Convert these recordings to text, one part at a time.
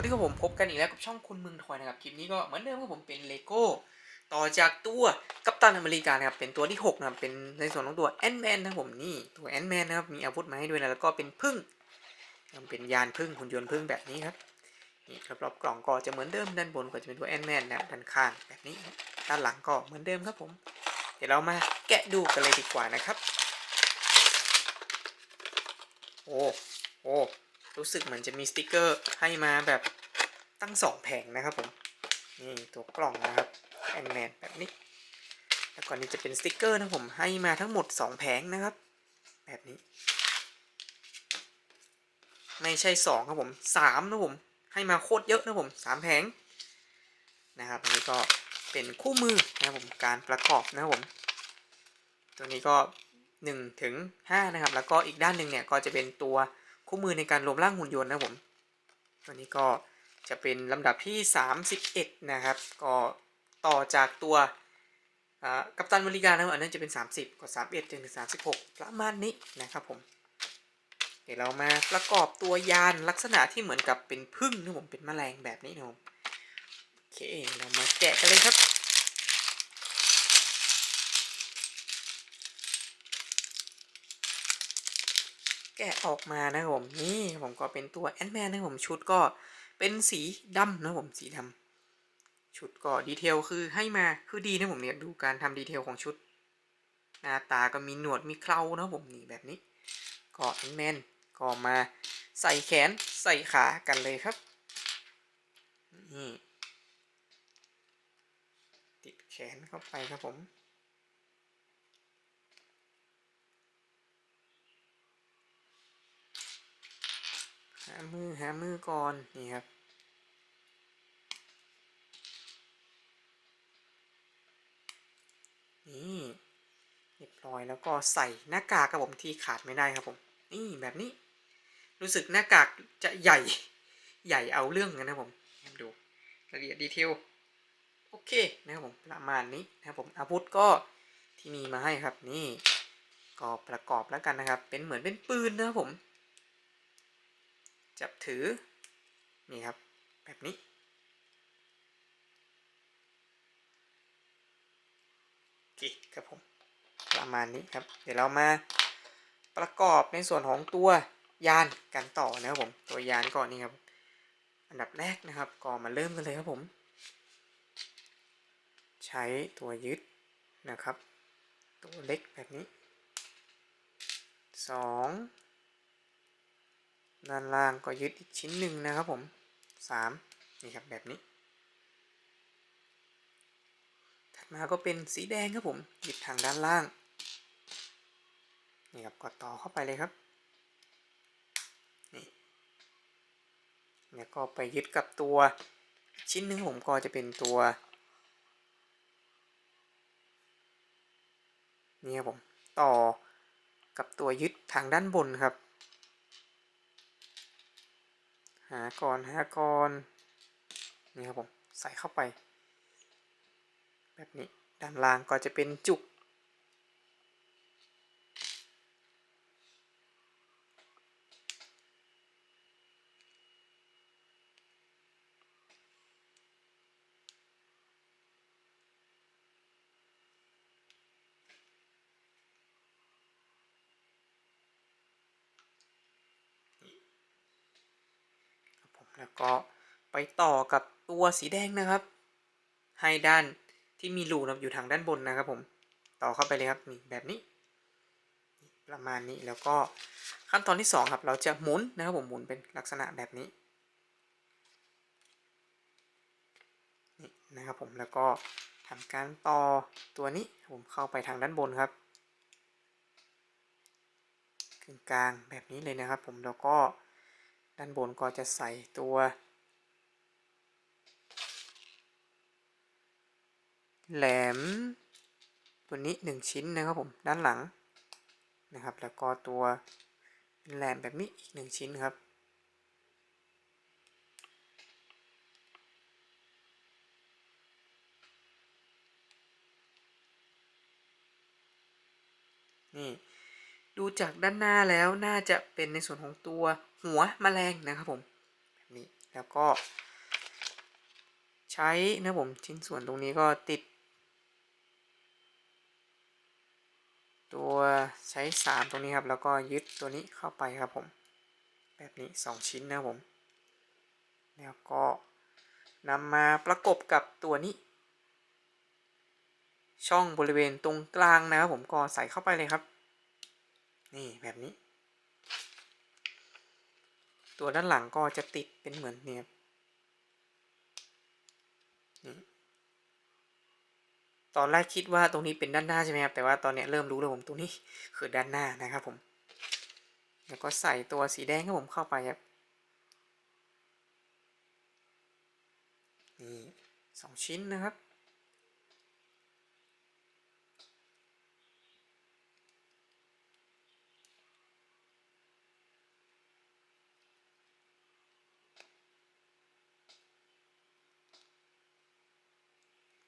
วัสดีครับผมพบกันอีกแล้วกับช่องคุณมืองทอยนะครับคลิปนี้ก็เหมือนเดิมครับผมเป็นเลโก้ต่อจากตัวกัปตันอเมริกานะครับเป็นตัวที่6นะครับเป็นในส่วนของตัวแอนแมนนะครับผมนี่ตัวแอนแมนนะครับมีอาวุธมาให้ด้วยนะแล้วก็เป็นพึ่งยังเป็นยานพึ่งหุ่นยนต์พึ่งแบบนี้ครับนี่รอบๆกล่องก็จะเหมือนเดิมด้านบนก็จะเป็นตัวแอนแมนนะครับด้านข้างแบบนี้ด้านหลังก็เหมือนเดิมครับผม เดี๋ยวเรามาแกะดูกันเลยดีกว่านะครับ โอ้โอ้ รู้สึกเหมือนจะมีสติกเกอร์ให้มาแบบตั้งสองแผงนะครับผม นี่ตัวกล่องนะครับแอนแมนแบบนี้ แล้วก่อนนี้จะเป็นสติกเกอร์นะผมให้มาทั้งหมด2แผงนะครับ แบบนี้ ไม่ใช่2ครับผม3นะผมให้มาโคตรเยอะนะผม3แผงนะครับอันนี้ก็เป็นคู่มือนะครับผมการประกอบนะครับผม ตัวนี้ก็1ถึง5นะครับ แล้วก็อีกด้านหนึ่งเนี่ยก็จะเป็นตัว คู่มือในการรวมร่างหุ่นยนต์นะผมตัวนี้ก็จะเป็นลำดับที่ 31 นะครับ ก็ต่อจากตัวกัปตันบริการนะอันนั้นจะเป็น 30ก็31จนถึง36 ประมาณนี้นะครับผม เดี๋ยวเรามาประกอบตัวยานลักษณะที่เหมือนกับเป็นพึ่งนะผมเป็นแมลงแบบนี้นะผมโอเคเรามาแกะกันเลยครับ แกะออกมานะผมนี่ผมก็เป็นตัวแอนแมนนะผมชุดก็เป็นสีดำนะผมสีดำชุดก็ดีเทลคือให้มาคือดีนะผมเนี่ยดูการทำดีเทลของชุด หน้าตาก็มีหนวดมีเครานะผมนี่แบบนี้ ก็แอนแมนก็มาใส่แขนใส่ขากันเลยครับนี่ติดแขนเข้าไปครับผมามือหามือก่อนนี่ครับนี่เรียบร้อยแล้วก็ใส่หน้ากากครับผมที่ขาดไม่ได้ครับผมนี่แบบนี้ รู้สึกหน้ากากจะใหญ่ใหญ่เอาเรื่องกันนะผมดูรายละเอียดดีเทลโอเคนะครับผมประมาณนี้นะครับผมอาวุธก็ที่มีมาให้ครับนี่ก็ประกอบแล้วกันนะครับ เป็นเหมือนเป็นปืนนะครับผม จับถือ นี่ครับ แบบนี้ โอเคครับผม ประมาณนี้ครับ เดี๋ยวเรามาประกอบในส่วนของตัวยานกันต่อนะครับผม ตัวยานก่อนนี่ครับ อันดับแรกนะครับก็มาเริ่มกันเลยครับผม ใช้ตัวยึดนะครับ ตัวเล็กแบบนี้สอง ด้านล่างก็ยึดอีกชิ้นหนึ่งนะครับผมสามนี่ครับแบบนี้ ถัดมาก็เป็นสีแดงครับผมยึดทางด้านล่าง นี่ครับกดต่อเข้าไปเลยครับนี่แล้วก็ไปยึดกับตัวชิ้นหนึ่งผมก็จะเป็นตัวนี่ครับผมต่อกับตัวยึดทางด้านบนครับ หาก่อนหาก่อนนี่ครับผมใส่เข้าไป แบบนี้ด้านล่างก็จะเป็นจุก แล้วก็ไปต่อกับตัวสีแดงนะครับ ให้ด้านที่มีรูนะอยู่ทางด้านบนนะครับผมต่อเข้าไปเลยครับนี่แบบนี้ ประมาณนี้แล้วก็ขั้นตอนที่สองครับ เราจะหมุนนะครับผมหมุนเป็นลักษณะแบบนี้นี่นะครับผมแล้วก็ทำการต่อตัวนี้ผมเข้าไปทางด้านบนครับกึ่งกลางแบบนี้เลยนะครับผมแล้วก็ ด้านบนก็จะใส่ตัวแหลมตัวนี้หนึ่งชิ้นนะครับผมด้านหลังนะครับ แล้วก็ตัวแหลมแบบนี้อีกหนึ่งชิ้นครับ นี่ ดูจากด้านหน้าแล้วน่าจะเป็นในส่วนของตัว หัวแมลงนะครับผมแบบนี้แล้วก็ ใช้นะผมชิ้นส่วนตรงนี้ก็ติด ตัวใช้ 3 ตรงนี้ครับ แล้วก็ยึดตัวนี้เข้าไปครับผม แบบนี้ 2 ชิ้นนะผม แล้วก็นำมาประกบกับตัวนี้ ช่องบริเวณตรงกลางนะครับผมก็ใส่เข้าไปเลยครับ นี่แบบนี้ ตัวด้านหลังก็จะติดเป็นเหมือนเนี่ยตอนแรกคิดว่าตรงนี้เป็นด้านหน้าใช่ไหมครับ แต่ว่าตอนนี้เริ่มรู้แล้วผมตรงนี้คือด้านหน้านะครับผมแล้วก็ใส่ตัวสีแดงให้ผมเข้าไปครับนี่สองชิ้นนะครับ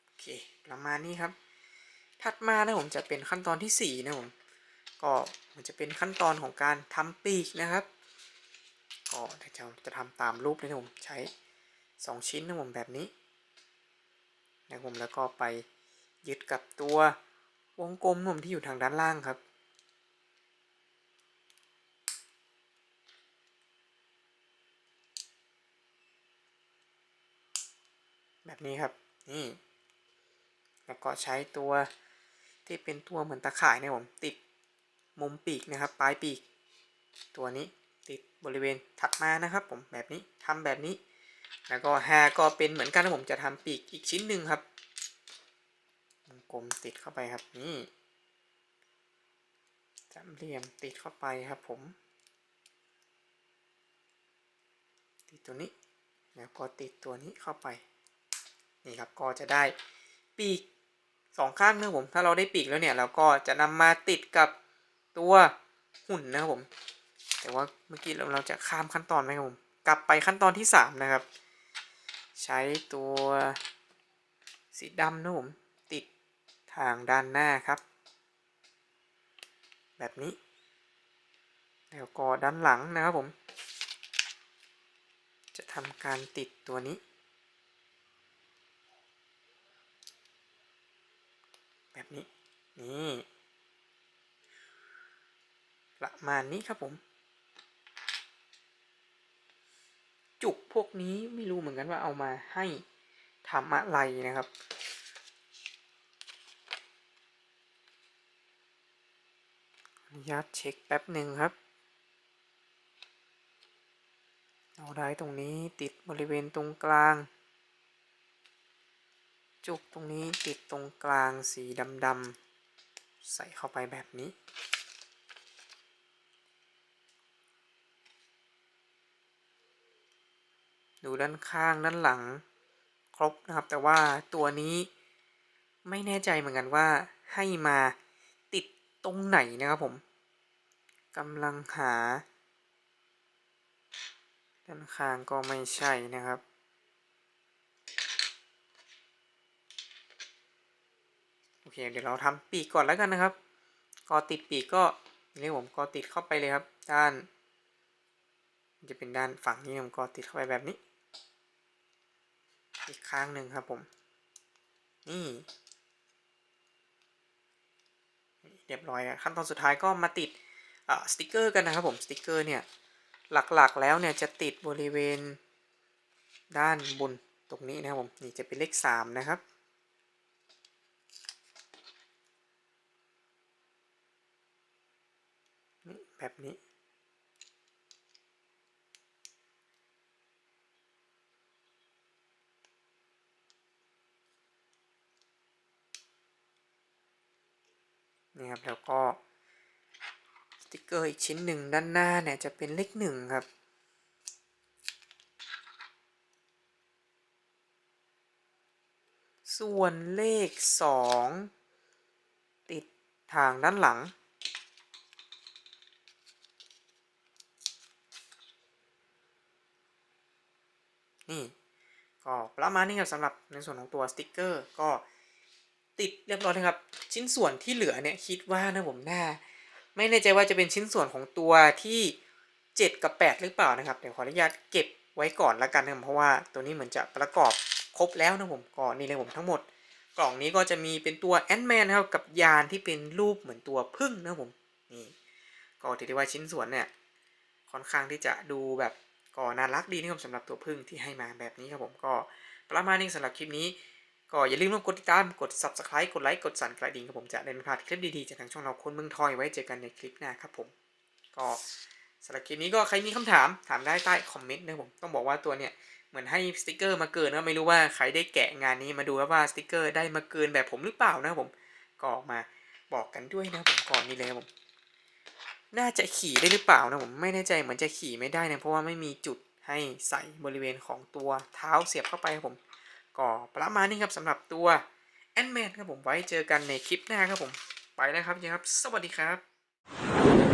โอเค ประมาณนี้ครับ ถัดมานะผมจะเป็นขั้นตอนที่4นะผมก็มันจะเป็นขั้นตอนของการทำปีกนะครับก็เดี๋ยวจะจะทำตามรูปเลยนะผมใช้ 2 ชิ้นนะผมแบบนี้นะผมแล้วก็ไปยึดกับตัววงกลมนะผมที่อยู่ทางด้านล่างครับแบบนี้ครับ นี่ แล้วก็ใช้ตัวที่เป็นตัวเหมือนตะข่ายนี่ยผมติดมุมปีกนะครับ ปลายปีก ตัวนี้ติดบริเวณถัดมานะครับผมแบบนี้ทำแบบนี้ แล้วก็แฮก็เป็นเหมือนกันนะผมจะทำปีกอีกชิ้นหนึ่งครับวงกลมติดเข้าไปครับนี่สามเหลี่ยมติดเข้าไปครับผม ติดตัวนี้แล้วก็ติดตัวนี้เข้าไป นี่ครับก็จะได้ ปีกสองข้างนะผมถ้าเราได้ปีกแล้วเนี่ยเราก็จะนำมาติดกับตัวหุ่นนะครับผม แต่ว่าเมื่อกี้เราเราจะข้ามขั้นตอนไหมครับผมกลับไปขั้นตอนที่สามนะครับ ใช้ตัวสีดำนะผมติดทางด้านหน้าครับ แบบนี้ แล้วก็ด้านหลังนะครับผม จะทำการติดตัวนี้ แบบ นี่ประมาณนี้ครับผม จุกพวกนี้ไม่รู้เหมือนกันว่าเอามาให้ทำอะไรนะครับ อนุญาตเช็คแป๊บหนึ่งครับ เอาได้ตรงนี้ติดบริเวณตรงกลาง จุกตรงนี้ติดตรงกลางสีดำๆ ใส่เข้าไปแบบนี้ ดูด้านข้างด้านหลัง ครบนะครับ แต่ว่าตัวนี้ไม่แน่ใจเหมือนกันว่าให้มาติดตรงไหนนะครับผมกำลังหา ด้านข้างก็ไม่ใช่นะครับ โอ เคเดี๋ยวเราทำปีกก่อนแล้วกันนะครับก็ติดปีกก็นี่ผมก็ติดเข้าไปเลยครับ ด้าน จะเป็นด้านฝั่งนี้ผมก็ติดเข้าไปแบบนี้ อีกข้งหนึ่งครับผม นี่เรียบร้อยแล้วขั้นตอนสุดท้ายก็มาติดสติกเกอร์กันนะครับผมสติกเกอร์เนี่ยหลักๆแล้วเนี่ยจะติดบริเวณด้านบนตรงนี้นะครับผมนี่จะเป็นเลข 3 นะครับ นี่ แบบนี้ นี่ครับ แล้วก็สติกเกอร์อีกชิ้นหนึ่งด้านหน้าเนี่ยจะเป็นเลขหนึ่งครับส่วนเลขสองติดทางด้านหลัง นี่ก็ประมาณนี้ครับสำหรับในส่วนของตัวสติกเกอร์ก็ติดเรียบร้อยนะครับ ชิ้นส่วนที่เหลือเนี่ยคิดว่านะผมน่า ไม่แน่ใจว่าจะเป็นชิ้นส่วนของตัวที่ 7 กับ 8 หรือเปล่านะครับ เดี๋ยวขออนุญาตเก็บไว้ก่อนละกันนะครับเพราะว่าตัวนี้เหมือนจะประกอบครบแล้วนะผมก็นี่เลยผมทั้งหมด กล่องนี้ก็จะมีเป็นตัวแอนแมนนะครับกับยานที่เป็นรูปเหมือนตัวพึ่งนะผมนี่ก็ถือได้ว่าชิ้นส่วนเนี่ยค่อนข้างที่จะดูแบบ ก็น่ารักดีนะครับสำหรับตัวพึ่งที่ให้มาแบบนี้ครับผมก็ประมาณนี้สำหรับคลิปนี้ ก็อย่าลืมกดติดตามกด subscribe กดไลค์กดสั่นกระดิ่งครับผมจะได้ไม่พลาดคลิปดีๆจากทางช่องเราคนเมืองทอยไว้เจอกันในคลิปหน้าครับผมก็สำหรับคลิปนี้ก็ใครมีคำถามถามได้ใต้คอมเมนต์นะครับผมต้องบอกว่าตัวเนี่ยเหมือนให้สติกเกอร์มาเกินนะไม่รู้ว่าใครได้แกะงานนี้มาดูว่าสติกเกอร์ได้มาเกินแบบผมหรือเปล่านะครับผมก็มาบอกกันด้วยนะครับผมก่อนนี้เลยครับผม น่าจะขี่ได้หรือเปล่านะผมไม่แน่ใจเหมือนจะขี่ไม่ได้นะเพราะว่าไม่มีจุดให้ใส่บริเวณของตัวเท้าเสียบเข้าไปครับผม ก็ประมาณนี้ครับสำหรับตัวแอนแมนครับผมไว้เจอกันในคลิปหน้าครับผม ไปแล้วครับยังครับ สวัสดีครับ